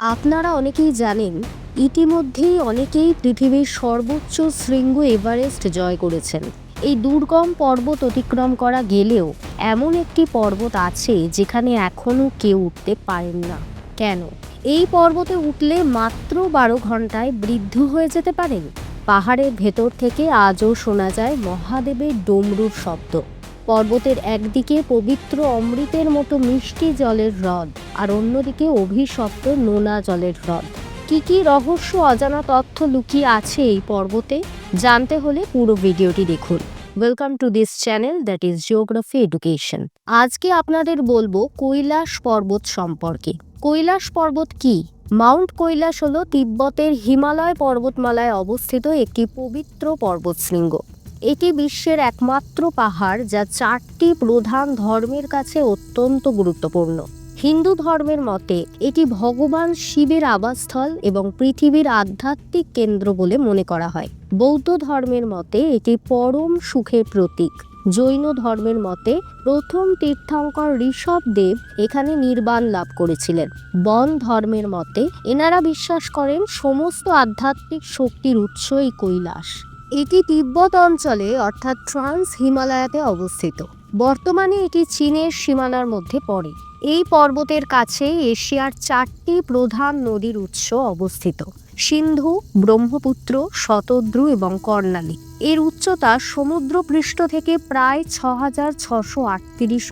আপনারা অনেকেই জানেন, ইতিমধ্যেই অনেকেই পৃথিবীর সর্বোচ্চ শৃঙ্গ এভারেস্ট জয় করেছেন। এই দুর্গম পর্বত অতিক্রম করা গেলেও এমন একটি পর্বত আছে যেখানে এখনও কেউ উঠতে পারেন না। কেন? এই পর্বতে উঠলে মাত্র বারো ঘন্টায় বৃদ্ধ হয়ে যেতে পারেন। পাহাড়ের ভেতর থেকে আজও শোনা যায় মহাদেবের ডমরুর শব্দ। পর্বতের একদিকে পবিত্র অমৃতের মতো মিষ্টি জলের হ্রদ আর অন্যদিকে অভিশপ্ত নোনা জলের হ্রদ। কি কি রহস্য, অজানা তথ্য লুকিয়ে আছে এই পর্বতে জানতে হলে পুরো ভিডিওটি দেখুন। Welcome to this channel that is geography education আজকে আপনাদের বলব কৈলাস পর্বত সম্পর্কে। কৈলাস পর্বত কি? মাউন্ট কৈলাস হলো তিব্বতের হিমালয় পর্বতমালায় অবস্থিত একটি পবিত্র পর্বতশৃঙ্গ। এটি বিশ্বের একমাত্র পাহাড় যা চারটি প্রধান ধর্মের কাছে অত্যন্ত গুরুত্বপূর্ণ। হিন্দু ধর্মের মতে, এটি ভগবান শিবের আবাসস্থল এবং পৃথিবীর আধ্যাত্মিক কেন্দ্র বলে মনে করা হয়। বৌদ্ধ ধর্মের মতে, এটি পরম সুখের প্রতীক। জৈন ধর্মের মতে, প্রথম তীর্থঙ্কর ঋষভ দেব এখানে নির্বাণ লাভ করেছিলেন। বন ধর্মের মতে, এনারা বিশ্বাস করেন সমস্ত আধ্যাত্মিক শক্তির উৎস এই কৈলাস। এটি তিব্বত অঞ্চলে, অর্থাৎ ট্রান্স হিমালয়াতে অবস্থিত। বর্তমানে এটি চীনের সীমানার মধ্যে পড়ে। এই পর্বতের কাছে এশিয়ার চারটি প্রধান নদীর উৎস অবস্থিত। সিন্ধু, ব্রহ্মপুত্র, শতদ্রু এবং কর্ণালী। এর উচ্চতা সমুদ্রপৃষ্ঠ থেকে প্রায় ছ হাজার ছশো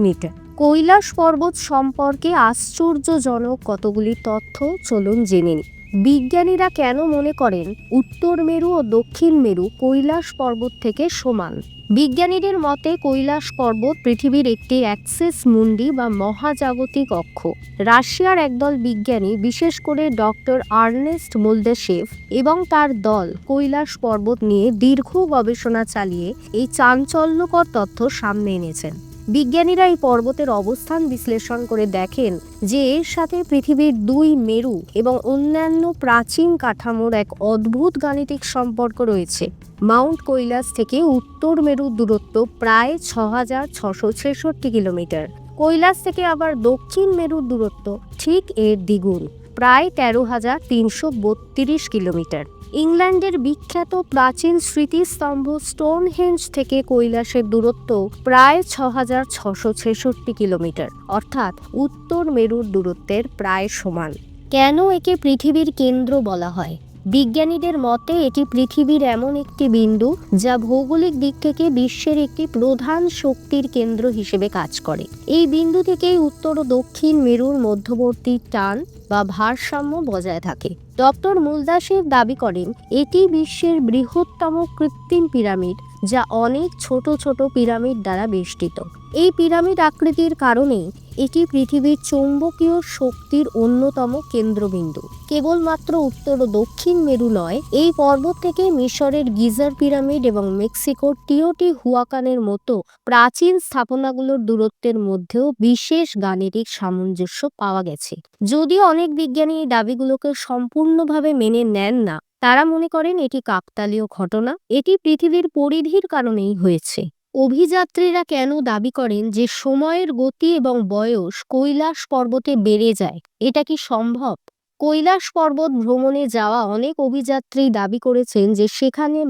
মিটার। কৈলাস পর্বত সম্পর্কে আশ্চর্যজনক কতগুলি তথ্য চলুন জেনে নিই। বিজ্ঞানীরা কেন মনে করেন উত্তর মেরু ও দক্ষিণ মেরু কৈলাস পর্বত থেকে সমান? বিজ্ঞানীদের মতে কৈলাস পর্বত পৃথিবীর একটি অ্যাক্সেস মুন্ডি বা মহাজাগতিক অক্ষ। রাশিয়ার একদল বিজ্ঞানী, বিশেষ করে ডক্টর আর্নেস্ট মোলদেশেভ এবং তার দল কৈলাস পর্বত নিয়ে দীর্ঘ গবেষণা চালিয়ে এই চাঞ্চল্যকর তথ্য সামনে এনেছেন। বিজ্ঞানীরা এই পর্বতের অবস্থান বিশ্লেষণ করে দেখেন যে এর সাথে পৃথিবীর দুই মেরু এবং অন্যান্য প্রাচীন কাঠামোর এক অদ্ভুত গাণিতিক সম্পর্ক রয়েছে। মাউন্ট কৈলাস থেকে উত্তর মেরুর দূরত্ব প্রায় ছ হাজার ছশো ছেষট্টি কিলোমিটার। কৈলাস থেকে আবার দক্ষিণ মেরুর দূরত্ব ঠিক এর দ্বিগুণ, প্রায় তেরো হাজার তিনশো বত্রিশ কিলোমিটার। ইংল্যান্ডের বিখ্যাত প্রাচীন স্মৃতিস্তম্ভ স্টোনহেঞ্জ থেকে কৈলাসের দূরত্ব প্রায় ছ হাজার ছশো ছেষট্টি কিলোমিটার, অর্থাৎ উত্তর মেরুর দূরত্বের প্রায় সমান। কেন একে পৃথিবীর কেন্দ্র বলা হয়? বিজ্ঞানীদের মতে, এটি পৃথিবীর এমন একটি বিন্দু যা ভৌগোলিক দিক থেকে বিশ্বের একটি প্রধান শক্তির কেন্দ্র হিসেবে কাজ করে। এই বিন্দু থেকেই উত্তর ও দক্ষিণ মেরুর মধ্যবর্তী টান বা ভারসাম্য বজায় থাকে। ডক্টর মুলদাসের দাবি করেন, এটি বিশ্বের বৃহত্তম কৃত্রিম পিরামিড যা অনেক ছোট ছোট পিরামিড দ্বারা বেষ্টিত। এই পিরামিড আকৃতির কারণেই এটি পৃথিবীর চৌম্বকীয় শক্তির অন্যতম কেন্দ্রবিন্দু। কেবলমাত্র উত্তর ও দক্ষিণ মেরু নয় এই পর্বত থেকে মিশরের গিজার পিরামিড এবং মেক্সিকোর টিওটি হুয়াকানের মতো প্রাচীন স্থাপনাগুলোর দূরত্বের মধ্যেও বিশেষ গাণিতিক সামঞ্জস্য পাওয়া গেছে। যদিও অনেক বিজ্ঞানী এই দাবিগুলোকে সম্পূর্ণভাবে মেনে নেন না তারা মনে করেন এটি কাকতালীয় ঘটনা। এটি পৃথিবীর পরিধির কারণেই হয়েছে। অভিযাত্রীরা কেন দাবি করেন যে সময়ের গতি এবং বয়স কৈলাস পর্বতে বেড়ে যায়? এটা কি সম্ভব? কৈলাস পর্বত ভ্রমণে যাওয়া অনেক অভিযাত্রী দাবি করেছেন যে সেখানে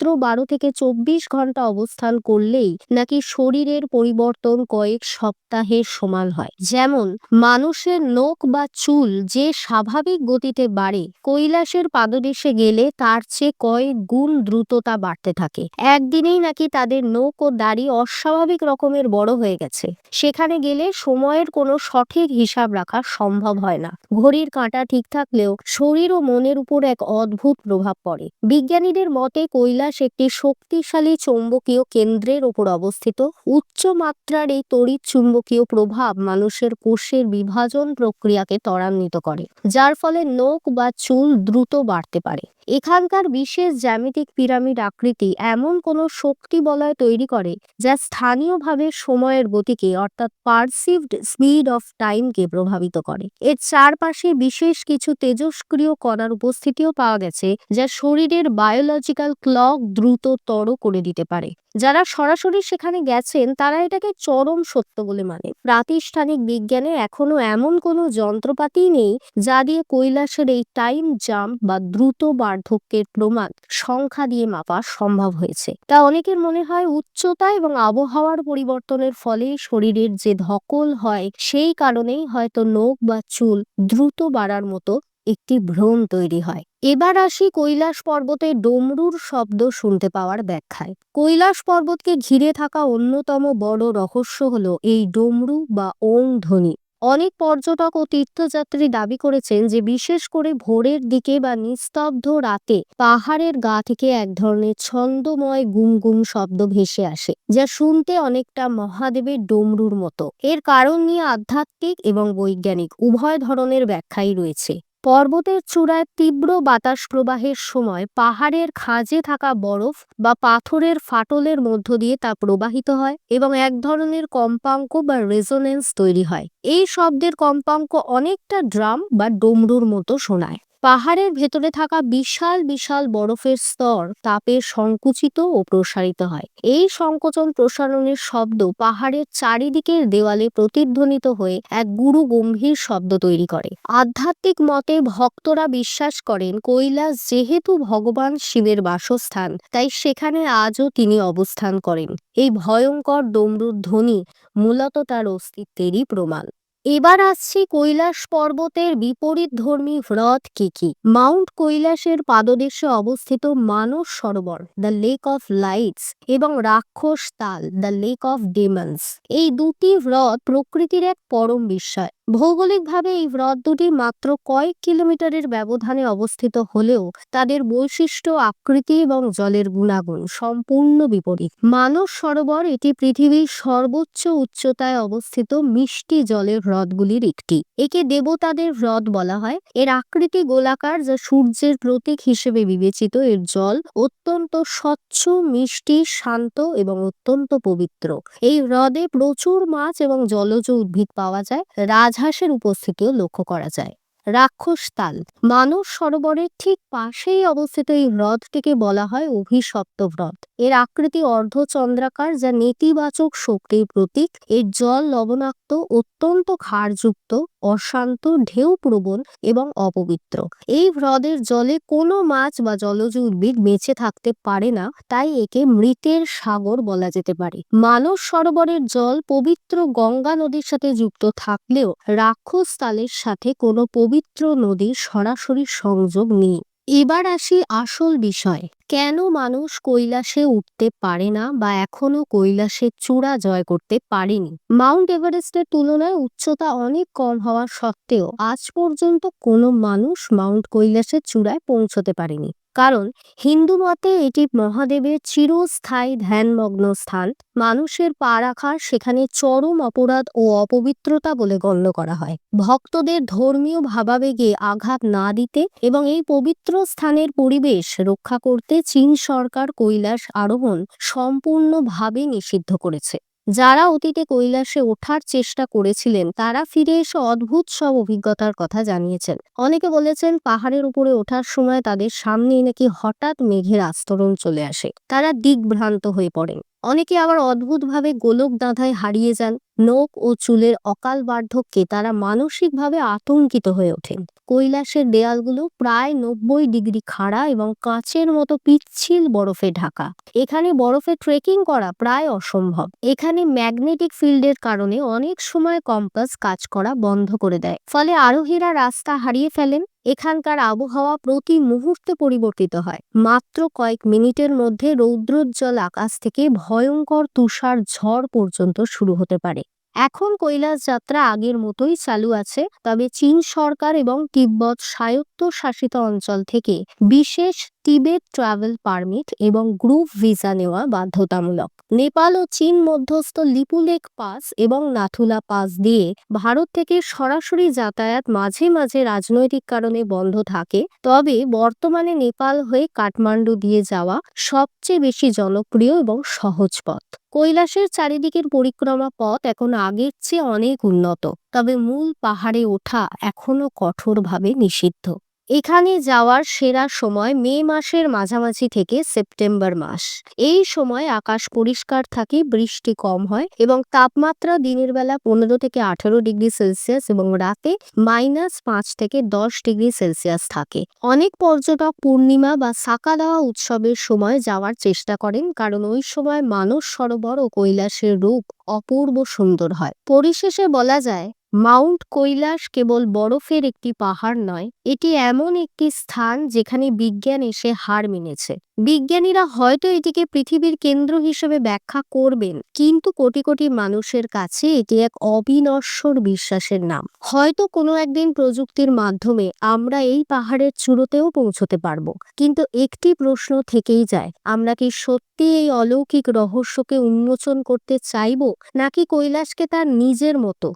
মাত্র বারো থেকে চব্বিশ ঘণ্টা অবস্থান করলেই নাকি শরীরের পরিবর্তন কয়েক সপ্তাহের সমান হয়। যেমন, মানুষের নখ বা চুল যে স্বাভাবিক গতিতে বাড়ে, কৈলাসের পাদদেশে গেলে তার চেয়ে কয়েক গুণ দ্রুততা বাড়তে থাকে। একদিনেই নাকি তাদের নখ ও দাড়ি অস্বাভাবিক রকমের বড় হয়ে গেছে। সেখানে গেলে সময়ের কোনো সঠিক হিসাব রাখা সম্ভব হয় না। ঘড়ির কাঁটা ঠিক থাকলেও শরীর ও মনের উপর এক অদ্ভুত প্রভাব পড়ে। বিজ্ঞানীদের মতে কৈলাস একটি শক্তিশালী চৌম্বকীয় কেন্দ্রের ওপর অবস্থিত। উচ্চ মাত্রার এই তড়িৎ চুম্বকীয় প্রভাব মানুষের কোষের বিভাজন প্রক্রিয়াকে ত্বরান্বিত করে, যার ফলে নখ বা চুল দ্রুত বাড়তে পারে। এখানকার বিশেষ জ্যামিতিক পিরামিড আকৃতি এমন কোনো শক্তি বলয় তৈরি করে, যা স্থানীয়ভাবে সময়ের গতিকে, অর্থাৎ পারসিভড স্পিড অফ টাইমকে প্রভাবিত করে। এর চারপাশে বিশেষ কিছু তেজস্ক্রিয় কণার উপস্থিতিও পাওয়া গেছে, যা শরীরের বায়োলজিক্যাল ক্লক দ্রুততর করে দিতে পারে। যারা সরাসরি সেখানে গেছেন, তারা এটাকে চরম সত্য বলে মানে। প্রাতিষ্ঠানিক বিজ্ঞানে এখনও এমন কোনো যন্ত্রপাতি নেই, যা দিয়ে কৈলাসের এই টাইম জাম্প বা দ্রুত বার্ধক্যের প্রমাণ সংখ্যা দিয়ে মাপা সম্ভব হয়েছে। তা অনেকের মনে হয় উচ্চতা এবং আবহাওয়ার পরিবর্তনের ফলে শরীরের যে ধকল হয়, সেই কারণেই হয়তো নখ বা চুল দ্রুত বাড়ার মতো একটি ভ্রম তৈরি হয়। এবার আসি কৈলাস পর্বতে ডমরুর শব্দ শুনতে পাওয়ার ব্যাখ্যায়। কৈলাস পর্বতকে ঘিরে থাকা অন্যতম বড় রহস্য হল এই ডমরু বা ওং ধ্বনি। অনেক পর্যটক ও তীর্থযাত্রী দাবি করেছেন যে বিশেষ করে ভোরের দিকে বা নিস্তব্ধ রাতে পাহাড়ের গা থেকে এক ধরনের ছন্দময় গুম গুম শব্দ ভেসে আসে, যা শুনতে অনেকটা মহাদেবের ডমরুর মতো। এর কারণ নিয়ে আধ্যাত্মিক এবং বৈজ্ঞানিক উভয় ধরনের ব্যাখ্যাই রয়েছে। পর্বতের চূড়ায় তীব্র বাতাস প্রবাহের সময় পাহাড়ের খাঁজে থাকা বরফ বা পাথরের ফাটলের মধ্য দিয়ে তা প্রবাহিত হয় এবং এক ধরনের কম্পাঙ্ক বা রেজোনেন্স তৈরি হয়। এই শব্দের কম্পাঙ্ক অনেকটা ড্রাম বা ডমরুর মতো শোনায়। পাহাড়ের ভেতরে থাকা বিশাল বিশাল বরফের স্তর তাপে সংকুচিত ও প্রসারিত হয়। এই সংকোচন প্রসারণের শব্দ পাহাড়ের চারিদিকের দেওয়ালে প্রতিধ্বনিত হয়ে এক গুরু গম্ভীর শব্দ তৈরি করে। আধ্যাত্মিক মতে ভক্তরা বিশ্বাস করেন, কৈলাস যেহেতু ভগবান শিবের বাসস্থান, তাই সেখানে আজও তিনি অবস্থান করেন। এই ভয়ঙ্কর ডমরুর ধ্বনি মূলত তার অস্তিত্বেরই প্রমাণ। এবার আসছি কৈলাস পর্বতের বিপরীত ধর্মী হ্রদ কি কি? মাউন্ট কৈলাসের পাদদেশে অবস্থিত Manas Sarovar, the lake of lights এবং রাক্ষস তাল, দ্য লেক অফ ডেমন্স। এই দুটি হ্রদ প্রকৃতির এক পরম বিস্ময়। ভৌগোলিকভাবে এই হ্রদ দুটি মাত্র কয়েক কিলোমিটারের ব্যবধানে অবস্থিত হলেও তাদের বৈশিষ্ট্য, আকৃতি এবং জলের গুণাগুণ সম্পূর্ণ বিপরীত। মানস সরোবর এটি পৃথিবীর সর্বোচ্চ উচ্চতায় অবস্থিত মিষ্টি জলের হ্রদগুলির একটি। একে দেবতাদের হ্রদ বলা হয়। এর আকৃতি গোলাকার যা সূর্যের প্রতীক হিসেবে বিবেচিত। এর জল অত্যন্ত স্বচ্ছ, মিষ্টি, শান্ত এবং অত্যন্ত পবিত্র। এই হ্রদে প্রচুর মাছ এবং জলজ উদ্ভিদ পাওয়া যায়। রাজহাঁসের উপস্থিতিও লক্ষ্য করা যায়। রাক্ষস তাল। মানস সরোবরের ঠিক পাশেই অবস্থিত এই হ্রদটিকে বলা হয় অভিশপ্ত হ্রদ। এর আকৃতি অর্ধচন্দ্রাকার যা নেতিবাচক শক্তির প্রতীক। এর জল লবণাক্ত, অত্যন্ত ক্ষারযুক্ত, অশান্ত ঢেউ প্রবণ এবং অপবিত্র। এই হ্রদের জলে কোনো মাছ বা জলজ উদ্ভিদ বেঁচে থাকতে পারে না, তাই একে মৃতের সাগর বলা যেতে পারে। মানস সরোবরের জল পবিত্র গঙ্গা নদীর সাথে যুক্ত থাকলেও রাক্ষস তালের সাথে কোনো পবিত্র নদীর সরাসরি সংযোগ নেই। এবার আসি আসল বিষয়। কেন মানুষ কৈলাসে উঠতে পারে না বা এখনও কৈলাসের চূড়া জয় করতে পারেনি? মাউন্ট এভারেস্টের তুলনায় উচ্চতা অনেক কম হওয়া সত্ত্বেও আজ পর্যন্ত কোনো মানুষ মাউন্ট কৈলাসের চূড়ায় পৌঁছতে পারেনি। কারণ হিন্দু মতে এটি মহাদেবের চিরস্থায়ী ধ্যানমগ্ন স্থান। মানুষের পা রাখা সেখানে চরম অপরাধ ও অপবিত্রতা বলে গণ্য করা হয়। ভক্তদের ধর্মীয় ভাবাবেগে আঘাত না দিতে এবং এই পবিত্র স্থানের পরিবেশ রক্ষা করতে চীন সরকার কৈলাস আরোহণ সম্পূর্ণভাবে নিষিদ্ধ করেছে। যারা অতীতে কৈলাসে ওঠার চেষ্টা করেছিলেন, তারা ফিরে এসে অদ্ভুত সব অভিজ্ঞতার কথা জানিয়েছেন। অনেকে বলেছেন, পাহাড়ের উপরে ওঠার সময় তাদের সামনেই নাকি হঠাৎ মেঘের আস্তরণ চলে আসে। তারা দিকভ্রান্ত হয়ে পড়েন। অনেকে আবার অদ্ভুতভাবে গোলক দাঁধায় হারিয়ে যান। নখ ও চুলের অকাল বার্ধক্যে তারা মানসিকভাবে আতঙ্কিত হয়ে ওঠেন কৈলাসের দেয়ালগুলো প্রায় নব্বই ডিগ্রি খাড়া এবং কাঁচের মতো পিচ্ছিল বরফে ঢাকা। এখানে বরফে ট্রেকিং করা প্রায় অসম্ভব। এখানে ম্যাগনেটিক ফিল্ডের কারণে অনেক সময় কম্পাস কাজ করা বন্ধ করে দেয়। ফলে আরোহীরা রাস্তা হারিয়ে ফেলেন। এখানকার আবহাওয়া প্রতি মুহূর্তে পরিবর্তিত হয়। মাত্র কয়েক মিনিটের মধ্যে রৌদ্রোজ্জ্বল আকাশ থেকে ভয়ঙ্কর তুষার ঝড় পর্যন্ত শুরু হতে পারে। এখন কৈলাস যাত্রা আগের মতোই চালু আছে, তবে চীন সরকার এবং তিব্বত স্বায়ত্তশাসিত অঞ্চল থেকে বিশেষ তিবেত ট্রাভেল পারমিট এবং গ্রুপ ভিসা নেওয়া বাধ্যতামূলক। নেপাল ও চীন মধ্যস্থ লিপুলেক পাস এবং নাথুলা পাস দিয়ে ভারত থেকে সরাসরি যাতায়াত মাঝে মাঝে রাজনৈতিক কারণে বন্ধ থাকে, তবে বর্তমানে নেপাল হয়ে কাঠমান্ডু দিয়ে যাওয়া সবচেয়ে বেশি জনপ্রিয় এবং সহজ পথ। কৈলাসের চারিদিকের পরিক্রমা পথ এখন আগের চেয়ে অনেক উন্নত, তবে মূল পাহাড়ে ওঠা এখনও কঠোরভাবে নিষিদ্ধ। এখানে যাওয়ার সেরা সময় মে মাসের মাঝামাঝি থেকে সেপ্টেম্বর মাস। এই সময় আকাশ পরিষ্কার থাকে, বৃষ্টি কম হয় এবং তাপমাত্রা দিনের বেলা পনেরো থেকে আঠারো ডিগ্রি সেলসিয়াস এবং রাতে মাইনাস পাঁচ থেকে দশ ডিগ্রি সেলসিয়াস থাকে। অনেক পর্যটক পূর্ণিমা বা সাকাদাওয়া উৎসবের সময় যাওয়ার চেষ্টা করেন কারণ ওই সময় মানস সরোবর ও কৈলাসের রূপ অপূর্ব সুন্দর হয়। পরিশেষে বলা যায় মাউন্ট কৈলাস কেবল বরফের একটি পাহাড় নয়, এটি এমন একটি স্থান যেখানে বিজ্ঞান এসে হার মেনেছে। বিজ্ঞানীরা হয়তো এটিকে পৃথিবীর কেন্দ্র হিসেবে ব্যাখ্যা করবেন, কিন্তু কোটি কোটি মানুষের কাছে এটি এক অবিনশ্বর বিশ্বাসের নাম। হয়তো কোনো একদিন প্রযুক্তির মাধ্যমে আমরা এই পাহাড়ের চূড়োতেও পৌঁছতে পারব, কিন্তু একটি প্রশ্ন থেকেই যায়, আমরা কি সত্যি এই অলৌকিক রহস্যকে উন্মোচন করতে চাইব, নাকি কৈলাসকে তার নিজের মতো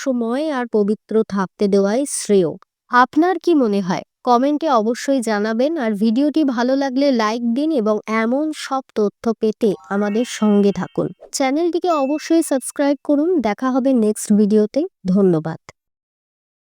রহস্যময় আর পবিত্র থাকতে দেওয়াই শ্রেয়। আপনার কি মনে হয়? কমেন্টে অবশ্যই জানাবেন আর ভিডিওটি ভালো লাগলে লাইক দিন এবং এমন সব তথ্য পেতে আমাদের সঙ্গে থাকুন। চ্যানেলটিকে অবশ্যই সাবস্ক্রাইব করুন। দেখা হবে নেক্সট ভিডিওতে। ধন্যবাদ।